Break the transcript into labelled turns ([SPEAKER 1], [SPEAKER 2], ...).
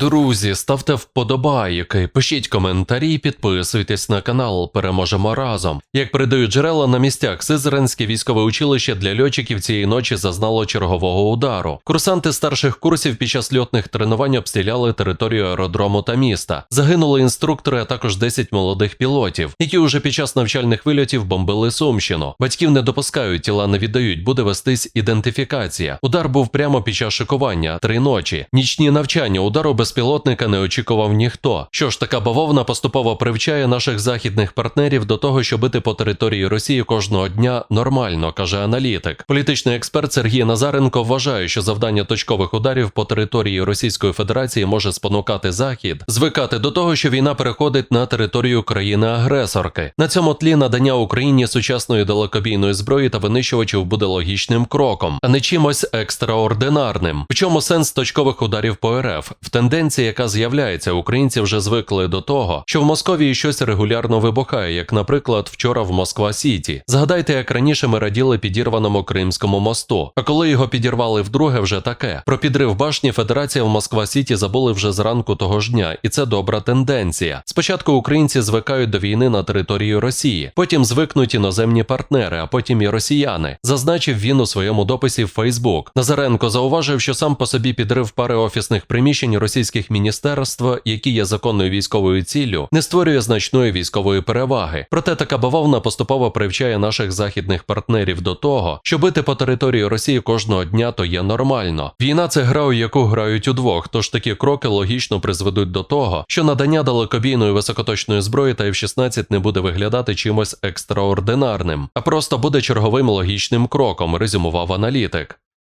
[SPEAKER 1] Друзі, ставте вподобайки, пишіть коментарі, підписуйтесь на канал. Переможемо разом. Як передають джерела на місцях, Сизеренське військове училище для льотчиків цієї ночі зазнало чергового удару. Курсанти старших курсів під час льотних тренувань обстріляли територію аеродрому та міста. Загинули інструктори, а також 10 молодих пілотів, які уже під час навчальних вильотів бомбили Сумщину. Батьків не допускають, тіла не віддають, буде вестись ідентифікація. Удар був прямо під час шикування, три ночі. Нічні навчання удару безпілотника не очікував ніхто. Що ж, така бавовна поступово привчає наших західних партнерів до того, що бити по території Росії кожного дня нормально, каже аналітик. Політичний експерт Сергій Назаренко вважає, що завдання точкових ударів по території Російської Федерації може спонукати Захід звикати до того, що війна переходить на територію країни-агресорки. На цьому тлі надання Україні сучасної далекобійної зброї та винищувачів буде логічним кроком, а не чимось екстраординарним. В чому сенс точкових ударів по РФ? В тенденції, яка з'являється, українці вже звикли до того, що в Московії щось регулярно вибухає, як, наприклад, вчора в Москва Сіті. Згадайте, як раніше ми раділи підірваному Кримському мосту. А коли його підірвали вдруге, вже таке. Про підрив башні Федерація в Москва Сіті забули вже зранку того ж дня, і це добра тенденція. Спочатку українці звикають до війни на території Росії, потім звикнуть іноземні партнери, а потім і росіяни. Зазначив він у своєму дописі в Фейсбук. Назаренко зауважив, що сам по собі підрив пари офісних приміщень російських міністерств, які є законною військовою ціллю, не створює значної військової переваги. Проте така бавовна поступово привчає наших західних партнерів до того, що бити по території Росії кожного дня то є нормально. Війна це гра, у яку грають удвох, тож такі кроки логічно призведуть до того, що надання далекобійної високоточної зброї та F-16 не буде виглядати чимось екстраординарним, а просто буде черговим логічним кроком, резюмував аналітик.